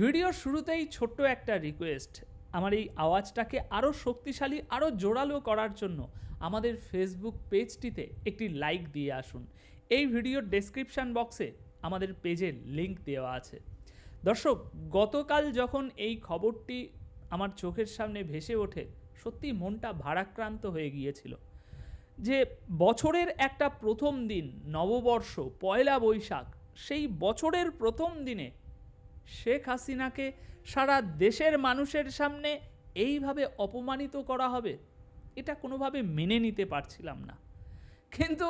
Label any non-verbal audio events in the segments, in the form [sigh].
ভিডিওর শুরুতেই ছোট্ট একটা রিকোয়েস্ট আমার এই আওয়াজটাকে আরও শক্তিশালী আরও জোরালো করার জন্য আমাদের ফেসবুক পেজটিতে একটি লাইক দিয়ে আসুন। এই ভিডিওর ডেসক্রিপশান বক্সে আমাদের পেজের লিংক দেওয়া আছে। দর্শক, গতকাল যখন এই খবরটি আমার চোখের সামনে ভেসে ওঠে, সত্যি মনটা ভারাক্রান্ত হয়ে গিয়েছিল যে বছরের একটা প্রথম দিন, নববর্ষ, পয়লা বৈশাখ, সেই বছরের প্রথম দিনে শেখ হাসিনাকে সারা দেশের মানুষের সামনে এইভাবে অপমানিত করা হবে, এটা কোনোভাবে মেনে নিতে পারছিলাম না। কিন্তু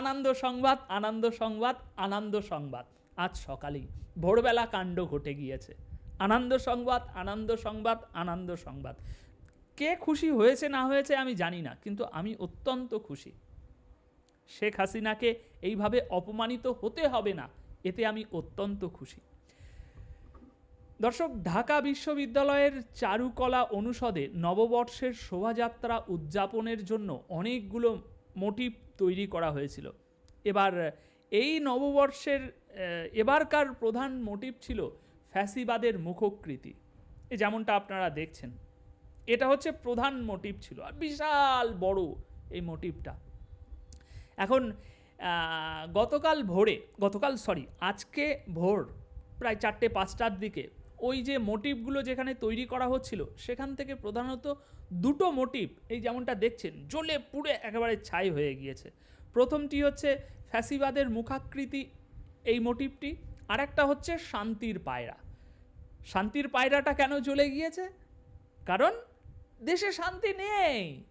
আনন্দ সংবাদ আনন্দ সংবাদ আনন্দ সংবাদ, আজ সকালেই ভোরবেলা কাণ্ড ঘটে গিয়েছে। আনন্দ সংবাদ আনন্দ সংবাদ আনন্দ সংবাদ। কে খুশি হয়েছে না হয়েছে আমি জানি না, কিন্তু আমি অত্যন্ত খুশি। শেখ হাসিনাকে এইভাবে অপমানিত হতে হবে না, এতে আমি অত্যন্ত খুশি। দর্শক, ঢাকা বিশ্ববিদ্যালয়ের চারুকলা অনুষদে নববর্ষের শোভাযাত্রা উদযাপনের জন্য অনেকগুলো মোটিভ তৈরি করা হয়েছিল। এবার এই নববর্ষের এবারকার প্রধান মোটিভ ছিল ফ্যাসিবাদের মুখকৃতি। এ যেমনটা আপনারা দেখছেন, এটা হচ্ছে প্রধান মোটিভ ছিল, আর বিশাল বড় এই মোটিভটা। এখন গতকাল ভোরে, গতকাল, সরি, আজকে ভোর, প্রায় চারটে পাঁচটার দিকে ওই যে মোটিভগুলো যেখানে তৈরি করা হচ্ছিল, সেখান থেকে প্রধানত দুটো মোটিভ, এই যেমনটা দেখছেন, জ্বলে পুড়ে একেবারে ছাই হয়ে গিয়েছে। প্রথমটি হচ্ছে ফ্যাসিবাদের মুখাকৃতি, এই মোটিভটি। আর একটা হচ্ছে শান্তির পায়রা। শান্তির পায়রাটা কেন জ্বলে গিয়েছে? কারণ দেশে শান্তি নেই।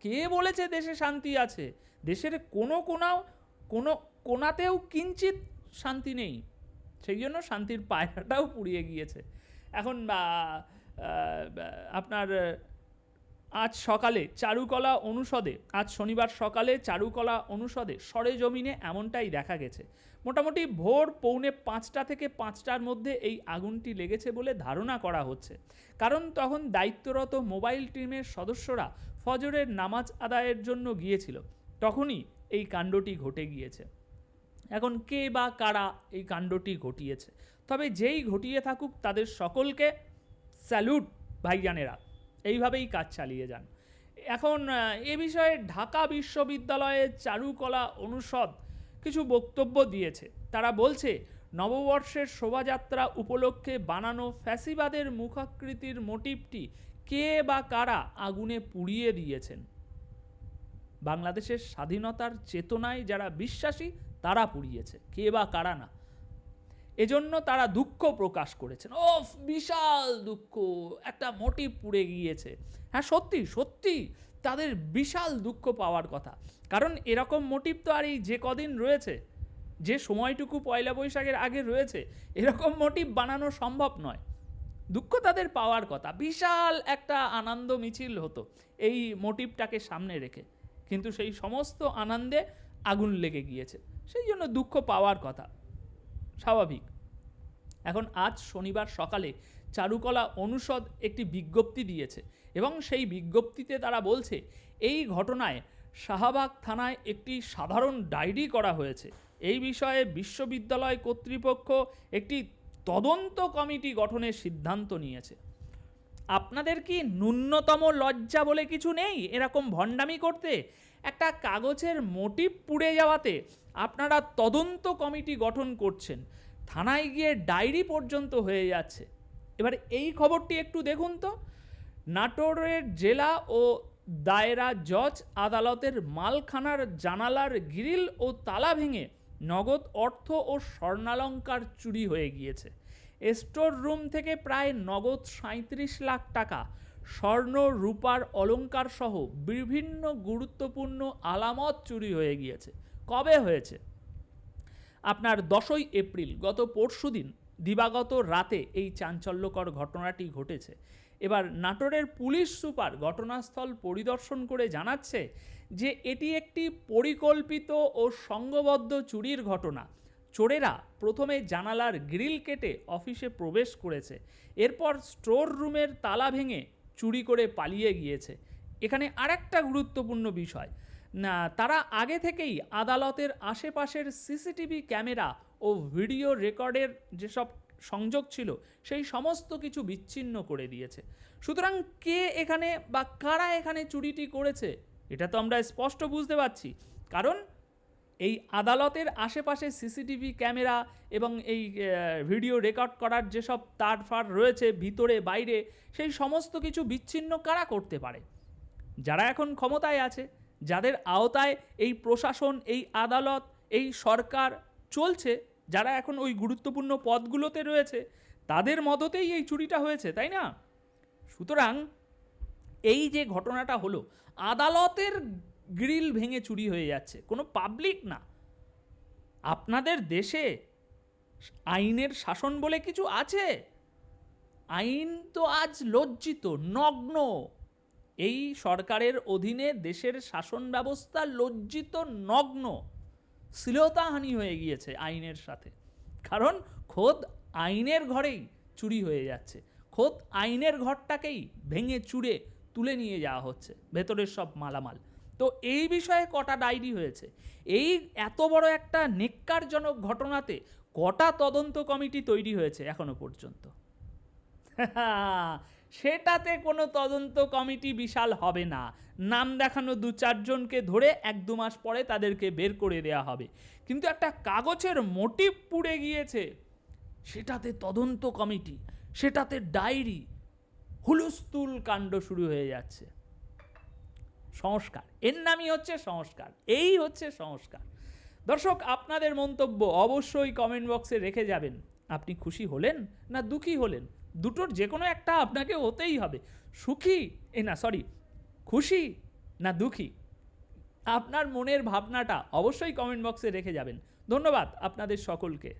কে বলেছে দেশে শান্তি আছে? দেশের কোনো কোনাও, কোনো কোনাতেও কিঞ্চিত শান্তি নেই। সেই জন্য শান্তির পায়রাটাও পুড়িয়ে গিয়েছে। এখন আপনার, আজ সকালে চারুকলা অনুষদে, আজ শনিবার সকালে চারুকলা অনুষদে সরেজমিনে এমনটাই দেখা গেছে। মোটামুটি ভোর পৌনে পাঁচটা থেকে পাঁচটার মধ্যে এই আগুনটি লেগেছে বলে ধারণা করা হচ্ছে। কারণ তখন দায়িত্বরত মোবাইল টিমের সদস্যরা ফজরের নামাজ আদায়ের জন্য গিয়েছিল। তখনই এই কাণ্ডটি ঘটে গিয়েছে। এখন কে বা কারা এই কাণ্ডটি ঘটিয়েছে? তবে যেই ঘটিয়ে থাকুক, তাদের সকলকে স্যালুট ভাইজানেরা। এইভাবেই কাজ চালিয়ে যান। এখন এ বিষয়ে ঢাকা বিশ্ববিদ্যালয়ের চারুকলা অনুষদ কিছু বক্তব্য দিয়েছে। তারা বলছে, নববর্ষের শোভাযাত্রা উপলক্ষে বানানো ফ্যাসিবাদের মুখাকৃতির মোটিভটি কে বা কারা আগুনে পুড়িয়ে দিয়েছেন? বাংলাদেশের স্বাধীনতার চেতনায় যারা বিশ্বাসী, তারা পুড়িয়েছে। কে বা কারা না। এজন্য তারা দুঃখ প্রকাশ করেছেন। ওফ, বিশাল দুঃখ, একটা মোটিভ পুড়ে গিয়েছে। হ্যাঁ সত্যি সত্যি, তাদের বিশাল দুঃখ পাওয়ার কথা। কারণ এরকম মোটিভ তো আর এই যে কদিন রয়েছে, যে সময়টুকু পয়লা বৈশাখের আগে রয়েছে, এরকম মোটিভ বানানো সম্ভব নয়। দুঃখ তাদের পাওয়ার কথা। বিশাল একটা আনন্দ মিছিল হতো এই মোটিভটাকে সামনে রেখে। কিন্তু সেই সমস্ত আনন্দে আগুন লেগে গিয়েছে। সেই জন্য দুঃখ পাওয়ার কথা। স্বাভাবিক। এখন আজ শনিবার সকালে চারুকলা অনুষদ একটি বিজ্ঞপ্তি দিয়েছে এবং সেই বিজ্ঞপ্তিতে তারা বলছে, এই ঘটনায় শাহবাগ থানায় একটি সাধারণ ডায়েরি করা হয়েছে। এই বিষয়ে বিশ্ববিদ্যালয় কর্তৃপক্ষ একটি তদন্ত কমিটি গঠনের সিদ্ধান্ত নিয়েছে। আপনাদের কি ন্যূনতম লজ্জা বলে কিছু নেই এরকম ভণ্ডামি করতে? একটা কাগজের মোটিভ পুড়ে যাওয়াতে আপনারা তদন্ত কমিটি গঠন করছেন। থানায় গিয়ে ডায়েরি পর্যন্ত হয়ে যাচ্ছে। এবার এই খবরটি একটু দেখুন তো। নাটোরের জেলা ও দায়রা জজ আদালতের মালখানার জানালার গ্রিল ও তালা ভেঙে নগদ অর্থ ও স্বর্ণালঙ্কার চুরি হয়ে গিয়েছে। স্টোর রুম থেকে প্রায় নগদ সাঁত্রিশ লাখ টাকা, স্বর্ণ, রূপার অলংকার সহ বিভিন্ন গুরুত্বপূর্ণ আলামত চুরি হয়ে গিয়েছে। কবে হয়েছে? আপনার দশই এপ্রিল, গত পরশুদিন দিবাগত রাতে এই চাঞ্চল্যকর ঘটনাটি ঘটেছে। এবার নাটোরের পুলিশ সুপার ঘটনাস্থল পরিদর্শন করে জানাচ্ছে যে এটি একটি পরিকল্পিত ও সংঘবদ্ধ চুরির ঘটনা। চোরেরা প্রথমে জানালার গ্রিল কেটে অফিসে প্রবেশ করেছে। এরপর স্টোর রুমের তালা ভেঙে চুরি করে পালিয়ে গিয়েছে। এখানে আরেকটা গুরুত্বপূর্ণ বিষয়। না, তারা আগে থেকেই আদালতের আশেপাশের সিসিটিভি ক্যামেরা ও ভিডিও রেকর্ডের যেসব সংযোগ ছিল, সেই সমস্ত কিছু বিচ্ছিন্ন করে দিয়েছে। সুতরাং কে এখানে বা কারা এখানে চুরিটি করেছে, এটা তো আমরা স্পষ্ট বুঝতে পারছি। কারণ এই আদালতের আশেপাশে সিসিটিভি ক্যামেরা এবং এই ভিডিও রেকর্ড করার যেসব তার ফার রয়েছে ভিতরে, বাইরে, সেই সমস্ত কিছু বিচ্ছিন্ন কারা করতে পারে? যারা এখন ক্ষমতায় আছে, যাদের আওতায় এই প্রশাসন, এই আদালত, এই সরকার চলছে, যারা এখন ওই গুরুত্বপূর্ণ পদগুলোতে রয়েছে, তাদের মদতেই এই চুরিটা হয়েছে, তাই না? সুতরাং এই যে ঘটনাটা হলো, আদালতের গ্রিল ভেঙে চুরি হয়ে যাচ্ছে। কোনো পাবলিক না। আপনাদের দেশে আইনের শাসন বলে কিছু আছে? আইন তো আজ লজ্জিত, নগ্ন। এই সরকারের অধীনে দেশের শাসন ব্যবস্থা লজ্জিত, নগ্ন। শ্লীলতাহানি হয়ে গিয়েছে আইনের সাথে। কারণ খোদ আইনের ঘরেই চুরি হয়ে যাচ্ছে। খোদ আইনের ঘরটাকেই ভেঙে চুরে তুলে নিয়ে যাওয়া হচ্ছে। ভেতরের সব মালামাল। তো এই বিষয়ে কটা ডায়েরি হয়েছে? এই এত বড় একটা নেক্কারজনক ঘটনাতে কটা তদন্ত কমিটি তৈরি হয়েছে এখনও পর্যন্ত? [laughs] সেটাতে কোনো তদন্ত কমিটি বিশাল হবে না। নাম দেখানো দু চারজনকে ধরে এক দু মাস পরে তাদেরকে বের করে দেয়া হবে। কিন্তু একটা কাগজের মোটিভ পুড়ে গিয়েছে। সেটাতে তদন্ত কমিটি, সেটাতে ডায়েরি, হুলুস্থুল কাণ্ড শুরু হয়ে যাচ্ছে। সংস্কার। এর নামই হচ্ছে সংস্কার। এই হচ্ছে সংস্কার। দর্শক, আপনাদের মন্তব্য অবশ্যই কমেন্ট বক্সে রেখে যাবেন। আপনি খুশি হলেন না দুঃখী হলেন? দুটোর যে কোনো একটা আপনাকে হতেই হবে। সুখী এ না সরি খুশি না দুঃখী? আপনার মনের ভাবনাটা অবশ্যই কমেন্ট বক্সে রেখে যাবেন। ধন্যবাদ আপনাদের সকলকে।